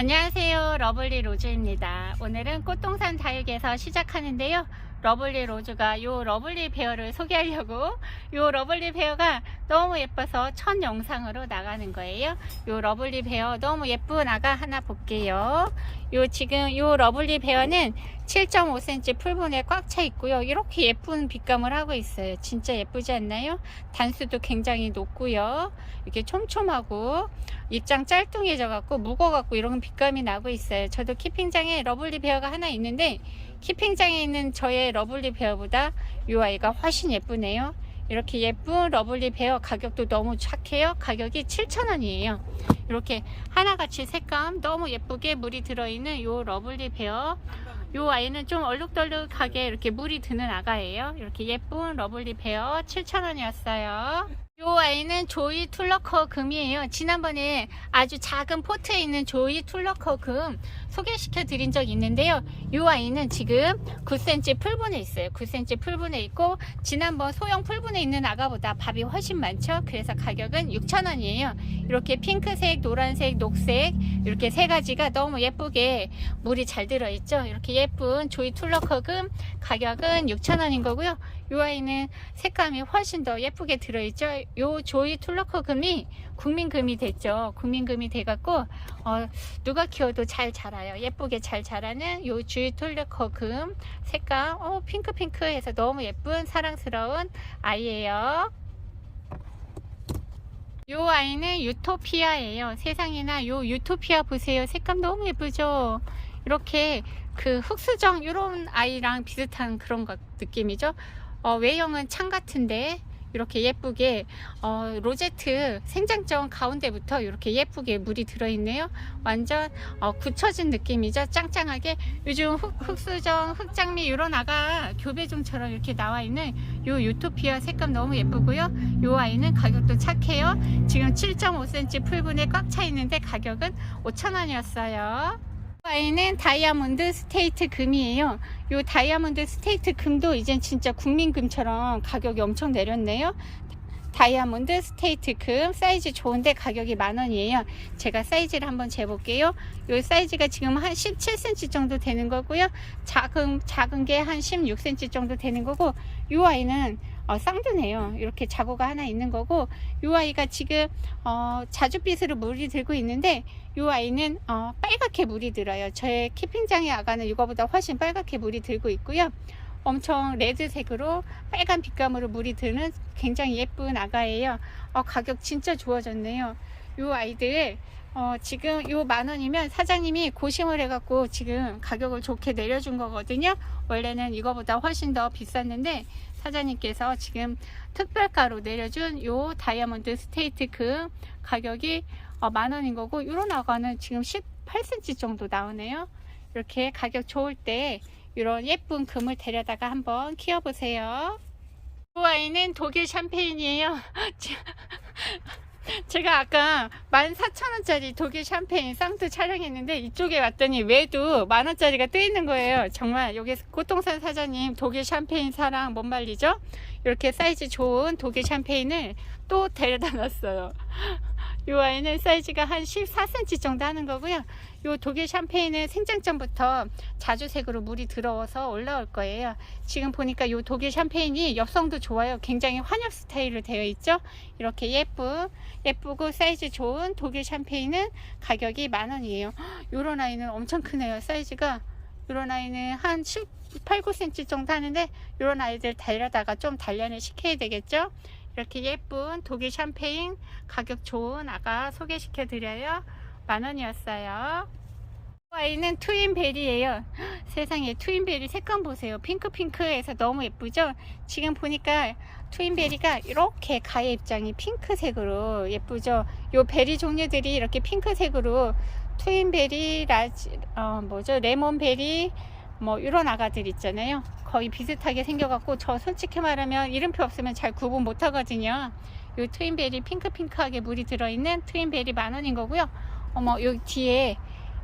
안녕하세요. 러블리 로즈입니다. 오늘은 꽃동산 다육에서 시작하는데요. 러블리 로즈가 요 러블리 베어를 소개하려고 요 러블리 베어가 너무 예뻐서 첫 영상으로 나가는 거예요. 요 러블리 베어 너무 예쁜 아가 하나 볼게요. 요 지금 요 러블리 베어는 7.5cm 풀분에 꽉 차 있고요. 이렇게 예쁜 빛감을 하고 있어요. 진짜 예쁘지 않나요? 단수도 굉장히 높고요. 이렇게 촘촘하고 입장 짤뚱해져 갖고 무거 갖고 이런 빛감이 나고 있어요. 저도 키핑장에 러블리 베어가 하나 있는데 키핑장에 있는 저의 러블리 베어보다 이 아이가 훨씬 예쁘네요. 이렇게 예쁜 러블리 베어 가격도 너무 착해요. 가격이 7,000원이에요. 이렇게 하나같이 색감 너무 예쁘게 물이 들어있는 이 러블리 베어 요 아이는 좀 얼룩덜룩하게 이렇게 물이 드는 아가예요. 이렇게 예쁜 러블리 베어 7,000원이었어요. 요 아이는 조이 툴러커 금이에요. 지난번에 아주 작은 포트에 있는 조이 툴러커 금 소개시켜 드린 적 있는데요. 요 아이는 지금 9cm 풀분에 있어요. 9cm 풀분에 있고 지난번 소형 풀분에 있는 아가보다 밥이 훨씬 많죠. 그래서 가격은 6,000원이에요. 이렇게 핑크색, 노란색, 녹색 이렇게 세 가지가 너무 예쁘게 물이 잘 들어있죠. 이렇게 예쁜 조이 툴러커 금 가격은 6,000원인 거고요. 요 아이는 색감이 훨씬 더 예쁘게 들어있죠. 요 조이 툴러커 금이 국민금이 됐죠. 국민금이 돼갖고 어, 누가 키워도 잘 자라요. 예쁘게 잘 자라는 요 조이 툴러커 금 색감 어, 핑크핑크해서 너무 예쁜 사랑스러운 아이예요. 요 아이는 유토피아예요. 세상에나 요 유토피아 보세요. 색감 너무 예쁘죠. 이렇게 그 흑수정 이런 아이랑 비슷한 그런 것 느낌이죠. 어, 외형은 창 같은데 이렇게 예쁘게 어, 로제트 생장점 가운데부터 이렇게 예쁘게 물이 들어있네요. 완전 어, 굳혀진 느낌이죠. 짱짱하게 요즘 흑, 흑수정, 흑장미 이런 아가 교배종처럼 이렇게 나와 있는 요 유토피아 색감 너무 예쁘고요. 요 아이는 가격도 착해요. 지금 7.5cm 풀분에 꽉 차 있는데 가격은 5,000원이었어요. 아이는 다이아몬드 스테이트 금이에요. 요 다이아몬드 스테이트 금도 이젠 진짜 국민금처럼 가격이 엄청 내렸네요. 다이아몬드 스테이트 금 사이즈 좋은데 가격이 만원이에요. 제가 사이즈를 한번 재볼게요. 요 사이즈가 지금 한 17cm 정도 되는 거고요. 작은, 작은 게 한 16cm 정도 되는 거고, 요 아이는 어, 쌍두네요. 이렇게 자고가 하나 있는 거고, 요 아이가 지금 어, 자주빛으로 물이 들고 있는데, 요 아이는 어, 빨갛게 물이 들어요. 저의 키핑장의 아가는 이거보다 훨씬 빨갛게 물이 들고 있고요. 엄청 레드색으로 빨간 빛감으로 물이 드는 굉장히 예쁜 아가예요. 어, 가격 진짜 좋아졌네요. 요 아이들 어, 지금 요 만원이면 사장님이 고심을 해갖고 지금 가격을 좋게 내려준 거거든요. 원래는 이거보다 훨씬 더 비쌌는데 사장님께서 지금 특별가로 내려준 요 다이아몬드 스테이트 금 가격이 어, 만원인 거고 요런 아가는 지금 18cm 정도 나오네요. 이렇게 가격 좋을 때 이런 예쁜 금을 데려다가 한번 키워보세요. 이 아이는 독일 샴페인이에요. 제가 아까 14,000원짜리 독일 샴페인 쌍두 촬영했는데 이쪽에 왔더니 외도 만원짜리가 뜨 있는 거예요. 정말 여기 꽃동산 사장님 독일 샴페인 사랑 못 말리죠? 이렇게 사이즈 좋은 독일 샴페인을 또 데려다 놨어요. 이 아이는 사이즈가 한 14cm 정도 하는 거고요. 이 독일 샴페인은 생장점부터 자주색으로 물이 들어와서 올라올 거예요. 지금 보니까 이 독일 샴페인이 엽성도 좋아요. 굉장히 환엽 스타일로 되어 있죠. 이렇게 예쁜 예쁘고 사이즈 좋은 독일 샴페인은 가격이 만 원이에요. 이런 아이는 엄청 크네요. 사이즈가 이런 아이는 한 7, 8, 9cm 정도 하는데 이런 아이들 데려다가 좀 단련을 시켜야 되겠죠. 이렇게 예쁜 독일 샴페인 가격 좋은 아가 소개시켜 드려요. 만 원이었어요. 아이는 트윈베리예요. 세상에 트윈베리 색감 보세요. 핑크핑크해서 너무 예쁘죠? 지금 보니까 트윈베리가 이렇게 가해 입장이 핑크색으로 예쁘죠? 요 베리 종류들이 이렇게 핑크색으로 트윈베리, 라지, 어, 뭐죠? 레몬베리, 뭐 이런 아가들 있잖아요. 거의 비슷하게 생겨갖고 저 솔직히 말하면 이름표 없으면 잘 구분 못 하거든요. 요 트윈베리 핑크핑크하게 물이 들어있는 트윈베리 만원인 거고요. 어머 여기 뒤에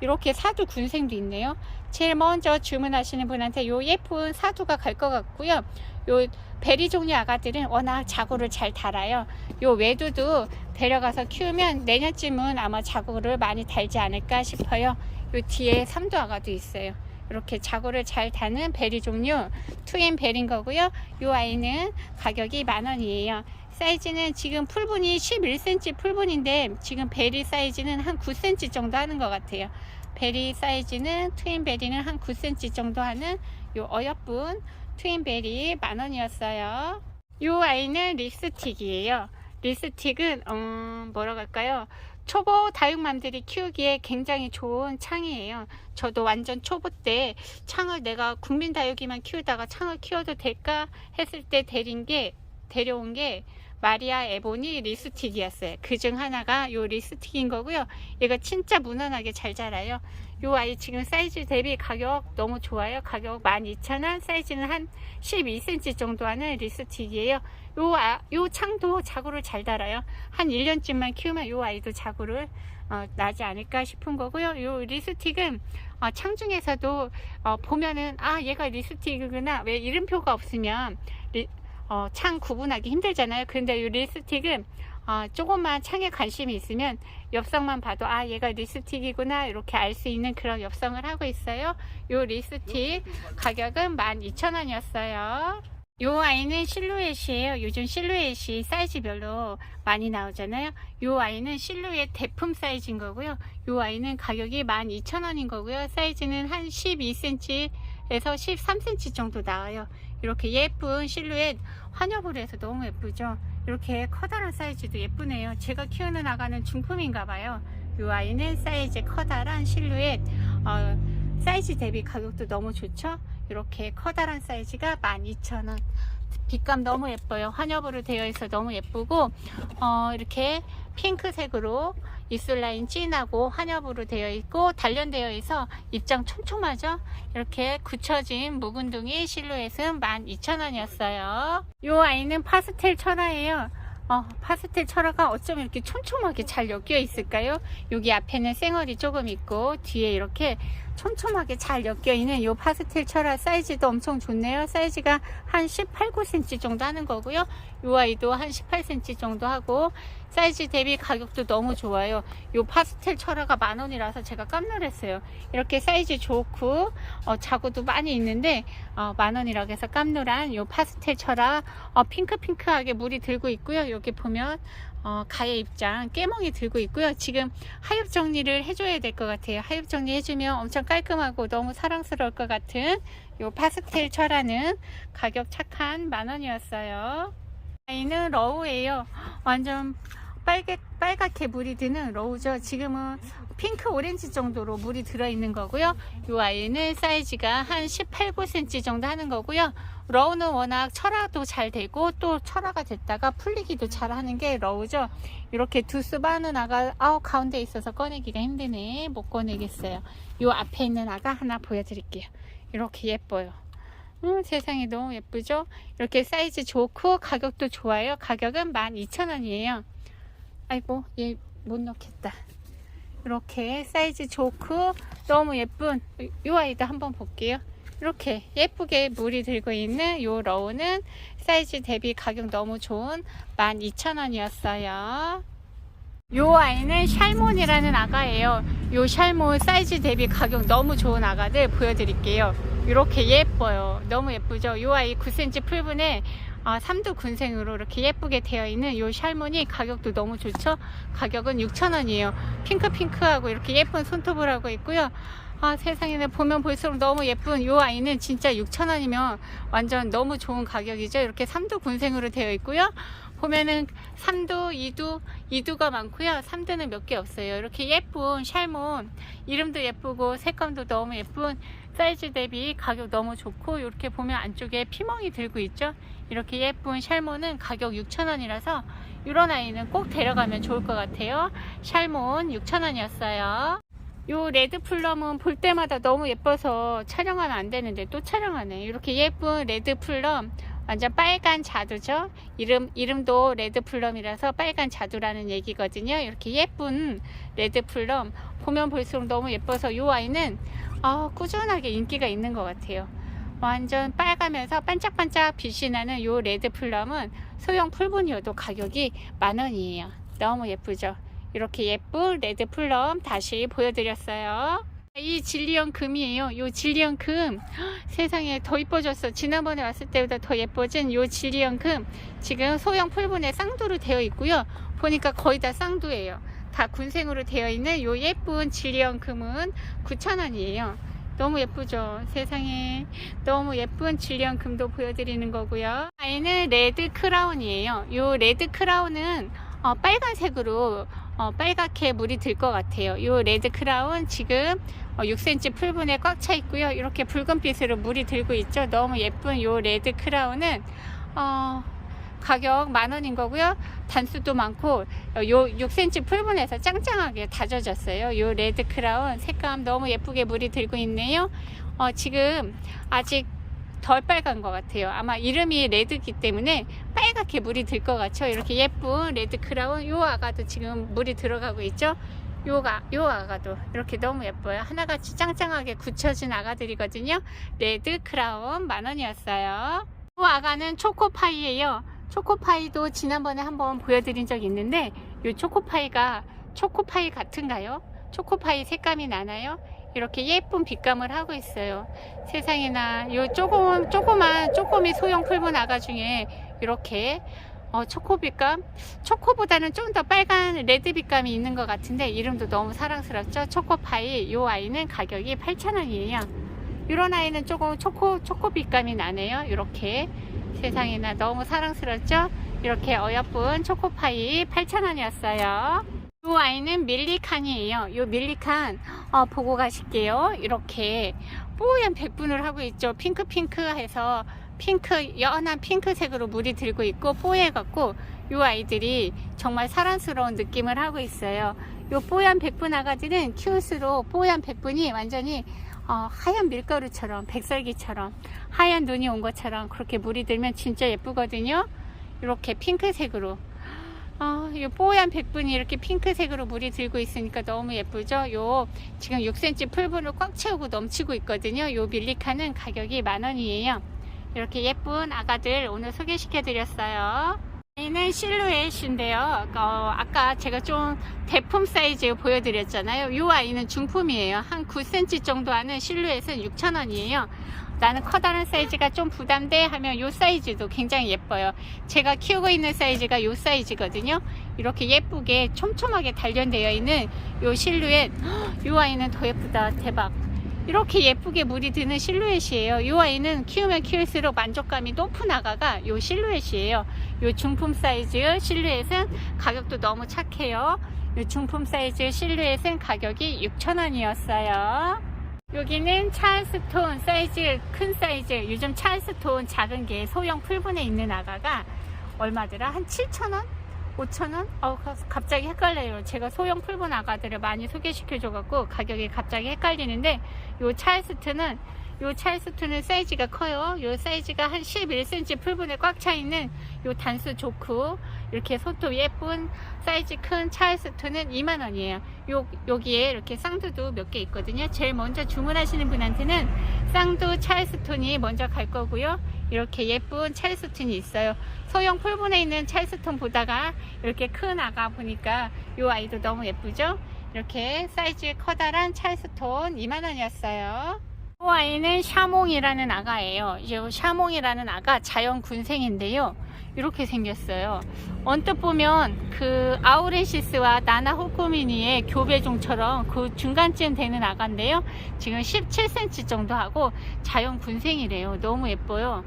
이렇게 사두 군생도 있네요. 제일 먼저 주문하시는 분한테 요 예쁜 사두가 갈 것 같고요. 요 베리 종류 아가들은 워낙 자구를 잘 달아요. 요 외두도 데려가서 키우면 내년쯤은 아마 자구를 많이 달지 않을까 싶어요. 요 뒤에 삼두 아가도 있어요. 이렇게 자구를 잘 다는 베리 종류 투인 베린 거고요. 요 아이는 가격이 만 원이에요. 사이즈는 지금 풀분이 11cm 풀분인데 지금 베리 사이즈는 한 9cm 정도 하는 것 같아요. 베리 사이즈는 트윈 베리는 한 9cm 정도 하는 요 어여쁜 트윈 베리 만 원이었어요. 요 아이는 립스틱이에요. 립스틱은 음, 뭐라고 할까요? 초보 다육맘들이 키우기에 굉장히 좋은 창이에요. 저도 완전 초보 때 창을 내가 국민 다육이만 키우다가 창을 키워도 될까 했을 때 데린 게 데려온 게 마리아 에보니 립스틱이었어요. 그 중 하나가 요 립스틱인 거고요. 얘가 진짜 무난하게 잘 자라요. 요 아이 지금 사이즈 대비 가격 너무 좋아요. 가격 12,000원, 사이즈는 한 12cm 정도 하는 립스틱이에요. 요, 아, 요 창도 자구를 잘 달아요. 한 1년쯤만 키우면 요 아이도 자구를 어, 나지 않을까 싶은 거고요. 요 립스틱은 어, 창 중에서도 어, 보면은 아 얘가 립스틱이구나 왜 이름표가 없으면 리, 어, 창 구분하기 힘들잖아요. 근데 이 립스틱은 어, 조금만 창에 관심이 있으면 엽성만 봐도 아 얘가 립스틱이구나 이렇게 알 수 있는 그런 엽성을 하고 있어요. 이 립스틱 가격은 12,000원이었어요. 이 아이는 실루엣이에요. 요즘 실루엣이 사이즈별로 많이 나오잖아요. 이 아이는 실루엣 대품 사이즈인 거고요. 이 아이는 가격이 12,000원인 거고요. 사이즈는 한 12cm에서 13cm 정도 나와요. 이렇게 예쁜 실루엣 환엽으로 해서 너무 예쁘죠. 이렇게 커다란 사이즈도 예쁘네요. 제가 키우는 아가는 중품인가 봐요. 이 아이는 사이즈 커다란 실루엣 어, 사이즈 대비 가격도 너무 좋죠. 이렇게 커다란 사이즈가 12,000원. 빛감 너무 예뻐요. 환엽으로 되어 있어 너무 예쁘고 어, 이렇게 핑크색으로 입술 라인 진하고 환엽으로 되어 있고 단련되어 있어 입장 촘촘하죠. 이렇게 굳혀진 묵은둥이 실루엣은 12,000원이었어요. 이 아이는 파스텔 철화예요. 어, 파스텔 철화가 어쩜 이렇게 촘촘하게 잘 엮여 있을까요? 여기 앞에는 쌩얼이 조금 있고 뒤에 이렇게 촘촘하게 잘 엮여 있는 이 파스텔 철화 사이즈도 엄청 좋네요. 사이즈가 한 18, 9cm 정도 하는 거고요. 이 아이도 한 18cm 정도 하고 사이즈 대비 가격도 너무 좋아요. 이 파스텔 철화가 만 원이라서 제가 깜놀했어요. 이렇게 사이즈 좋고 어, 자구도 많이 있는데 어, 만 원이라고 해서 깜놀한 이 파스텔 철화 어, 핑크핑크하게 물이 들고 있고요. 여기 보면 어, 가해 입장 깨멍이 들고 있고요. 지금 하엽 정리를 해줘야 될 것 같아요. 하엽 정리 해주면 엄청 깔끔하고 너무 사랑스러울 것 같은 이 파스텔 철화는 가격 착한 만 원이었어요. 아이는 러우예요. 완전 빨개, 빨갛게 물이 드는 러우죠. 지금은 핑크 오렌지 정도로 물이 들어있는 거고요. 이 아이는 사이즈가 한 18, 9cm 정도 하는 거고요. 러우는 워낙 철화도 잘 되고 또 철화가 됐다가 풀리기도 잘 하는 게 러우죠. 이렇게 두 수많은 아가 아우 가운데 있어서 꺼내기가 힘드네. 못 꺼내겠어요. 이 앞에 있는 아가 하나 보여드릴게요. 이렇게 예뻐요. 음, 세상에 너무 예쁘죠? 이렇게 사이즈 좋고 가격도 좋아요. 가격은 12,000원이에요. 아이고 얘 못 넣겠다. 이렇게 사이즈 좋고 너무 예쁜 이 아이도 한번 볼게요. 이렇게 예쁘게 물이 들고 있는 이 러우는 사이즈 대비 가격 너무 좋은 12,000원이었어요. 이 아이는 샬몬이라는 아가예요. 이 샬몬 사이즈 대비 가격 너무 좋은 아가들 보여드릴게요. 이렇게 예뻐요. 너무 예쁘죠? 이 아이 9cm 풀분에 아, 삼두 군생으로 이렇게 예쁘게 되어 있는 이 샬몬이 가격도 너무 좋죠? 가격은 6,000원이에요. 핑크핑크하고 이렇게 예쁜 손톱을 하고 있고요. 아, 세상에 보면 볼수록 너무 예쁜 이 아이는 진짜 6,000원이면 완전 너무 좋은 가격이죠. 이렇게 삼두 군생으로 되어 있고요. 보면은 3두, 2두, 2두가 많고요. 3두는 몇 개 없어요. 이렇게 예쁜 샬몬 이름도 예쁘고 색감도 너무 예쁜 사이즈 대비 가격 너무 좋고 이렇게 보면 안쪽에 피멍이 들고 있죠. 이렇게 예쁜 샬몬은 가격 6,000원이라서 이런 아이는 꼭 데려가면 좋을 것 같아요. 샬몬 6,000원이었어요. 요 레드 플럼은 볼 때마다 너무 예뻐서 촬영하면 안 되는데 또 촬영하네. 이렇게 예쁜 레드 플럼 완전 빨간 자두죠. 이름, 이름도 레드 플럼이라서 빨간 자두라는 얘기거든요. 이렇게 예쁜 레드 플럼. 보면 볼수록 너무 예뻐서 이 아이는 아, 꾸준하게 인기가 있는 것 같아요. 완전 빨가면서 반짝반짝 빛이 나는 이 레드 플럼은 소형 풀분이어도 가격이 만 원이에요. 너무 예쁘죠? 이렇게 예쁜 레드 플럼 다시 보여드렸어요. 이 진리형 금이에요. 이 진리형 금 세상에 더 이뻐졌어. 지난번에 왔을 때보다 더 예뻐진 이 진리형 금 지금 소형 풀분에 쌍두로 되어 있고요. 보니까 거의 다 쌍두예요. 다 군생으로 되어 있는 이 예쁜 진리형 금은 9,000원이에요. 너무 예쁘죠? 세상에 너무 예쁜 진리형 금도 보여드리는 거고요. 아이는 레드 크라운이에요. 이 레드 크라운은 어, 빨간색으로 어, 빨갛게 물이 들 것 같아요. 이 레드 크라운 지금 어, 6cm 풀분에 꽉 차 있고요. 이렇게 붉은빛으로 물이 들고 있죠. 너무 예쁜 이 레드 크라운은 어, 가격 만 원인 거고요. 단수도 많고 어, 요 6cm 풀분에서 짱짱하게 다져졌어요. 이 레드 크라운 색감 너무 예쁘게 물이 들고 있네요. 어, 지금 아직 덜 빨간 것 같아요. 아마 이름이 레드기 때문에 빨갛게 물이 들 것 같죠. 이렇게 예쁜 레드 크라운 요 아가도 지금 물이 들어가고 있죠. 요가 요 아가도 이렇게 너무 예뻐요. 하나같이 짱짱하게 굳혀진 아가들이거든요. 레드 크라운 만 원이었어요. 요 아가는 초코파이예요. 초코파이도 지난번에 한번 보여드린 적 있는데 요 초코파이가 초코파이 같은가요? 초코파이 색감이 나나요? 이렇게 예쁜 빛감을 하고 있어요. 세상에나 요 조금 조그만 쪼꼬미 소형 풀분 아가 중에 이렇게 어, 초코 빛감 초코보다는 좀 더 빨간 레드 빛감이 있는 것 같은데 이름도 너무 사랑스럽죠. 초코파이 요 아이는 가격이 8,000원이에요. 이런 아이는 조금 초코 초코 빛감이 나네요. 이렇게 세상에나 너무 사랑스럽죠. 이렇게 어여쁜 초코파이 8,000원이었어요. 이 아이는 밀리칸이에요. 이 밀리칸 어, 보고 가실게요. 이렇게 뽀얀 백분을 하고 있죠. 핑크핑크 해서 핑크 연한 핑크색으로 물이 들고 있고 뽀얘 갖고 이 아이들이 정말 사랑스러운 느낌을 하고 있어요. 이 뽀얀 백분 아가들은 키울수록 뽀얀 백분이 완전히 어, 하얀 밀가루처럼 백설기처럼 하얀 눈이 온 것처럼 그렇게 물이 들면 진짜 예쁘거든요. 이렇게 핑크색으로 아, 요 뽀얀 백분이 이렇게 핑크색으로 물이 들고 있으니까 너무 예쁘죠? 요 지금 6cm 풀분을 꽉 채우고 넘치고 있거든요. 요 밀리카는 가격이 만 원이에요. 이렇게 예쁜 아가들 오늘 소개시켜 드렸어요. 이는 실루엣인데요. 어, 아까 제가 좀 대품 사이즈 보여드렸잖아요. 이 아이는 중품이에요. 한 9cm 정도 하는 실루엣은 6,000원이에요. 나는 커다란 사이즈가 좀 부담돼 하면 이 사이즈도 굉장히 예뻐요. 제가 키우고 있는 사이즈가 이 사이즈거든요. 이렇게 예쁘게 촘촘하게 단련되어 있는 이 실루엣. 이 아이는 더 예쁘다. 대박. 이렇게 예쁘게 물이 드는 실루엣이에요. 이 아이는 키우면 키울수록 만족감이 높은 아가가 이 실루엣이에요. 이 중품 사이즈 실루엣은 가격도 너무 착해요. 이 중품 사이즈 실루엣은 가격이 6,000원이었어요. 여기는 찰스톤 사이즈 큰 사이즈 요즘 찰스톤 작은 게 소형 풀분에 있는 아가가 얼마더라? 한 7,000원? 5,000원? 어, 갑자기 헷갈려요. 제가 소형 풀분 아가들을 많이 소개시켜줘갖고 가격이 갑자기 헷갈리는데 요 찰스트는 요 찰스트는 사이즈가 커요. 요 사이즈가 한 11cm 풀분에 꽉 차 있는 요 단수 좋고 이렇게 손톱 예쁜 사이즈 큰 찰스트는 2만원이에요. 요, 여기에 이렇게 쌍두도 몇 개 있거든요. 제일 먼저 주문하시는 분한테는 쌍두 찰스톤이 먼저 갈 거고요. 이렇게 예쁜 찰스톤이 있어요. 소형 풀분에 있는 찰스톤 보다가 이렇게 큰 아가 보니까 요 아이도 너무 예쁘죠? 이렇게 사이즈 커다란 찰스톤 2만원이었어요. 이 아이는 샤몽이라는 아가예요. 이제 샤몽이라는 아가 자연 군생인데요. 이렇게 생겼어요. 언뜻 보면 그 아우레시스와 나나 호쿠미니의 교배종처럼 그 중간쯤 되는 아가인데요. 지금 17cm 정도 하고 자연 군생이래요. 너무 예뻐요.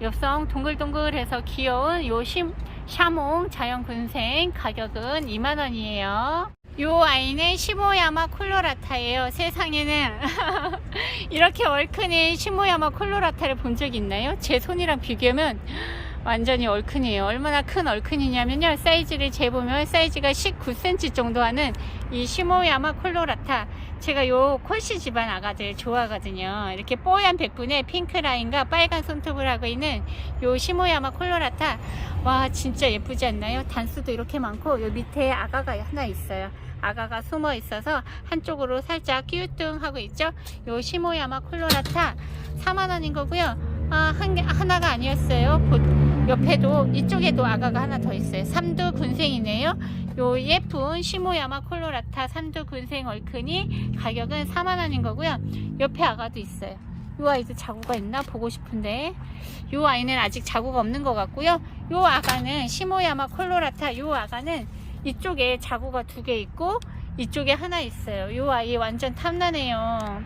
옆성 동글동글해서 귀여운 요 심, 샤몽 자연 군생 가격은 2만원이에요. 요 아이는 시모야마 콜로라타예요. 세상에는 이렇게 얼큰이 시모야마 콜로라타를 본 적 있나요? 제 손이랑 비교하면 완전히 얼큰이에요. 얼마나 큰 얼큰이냐면요. 사이즈를 재보면 사이즈가 19cm 정도 하는 이 시모야마 콜로라타 제가 요 콜시 집안 아가들 좋아하거든요. 이렇게 뽀얀 백분에 핑크 라인과 빨간 손톱을 하고 있는 요 시모야마 콜로라타. 와, 진짜 예쁘지 않나요? 단수도 이렇게 많고, 요 밑에 아가가 하나 있어요. 아가가 숨어 있어서 한쪽으로 살짝 끼우뚱하고 있죠? 요 시모야마 콜로라타 4만원인 거고요. 아, 한 개, 하나가 아니었어요. 보- 옆에도, 이쪽에도 아가가 하나 더 있어요. 삼두 군생이네요. 요 예쁜 시모야마 콜로라타 삼두 군생 얼큰이 가격은 4만 원인 거고요. 옆에 아가도 있어요. 요 아이도 자구가 있나 보고 싶은데 요 아이는 아직 자구가 없는 것 같고요. 요 아가는 시모야마 콜로라타 요 아가는 이쪽에 자구가 두 개 있고 이쪽에 하나 있어요. 요 아이 완전 탐나네요.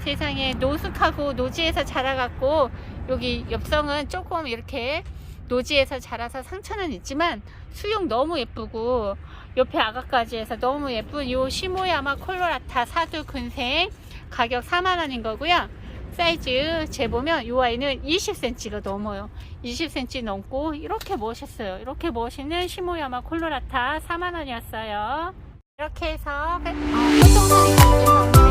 세상에 노숙하고 노지에서 자라갖고 여기 옆성은 조금 이렇게 노지에서 자라서 상처는 있지만 수육 너무 예쁘고 옆에 아가까지 해서 너무 예쁜 요 시모야마 콜로라타 사두 근생 가격 4만원인 거고요. 사이즈 재보면 이 아이는 20cm가 넘어요. 20cm 넘고 이렇게 멋있어요. 이렇게 멋있는 시모야마 콜로라타 4만원이었어요. 이렇게 해서 어, 활동날이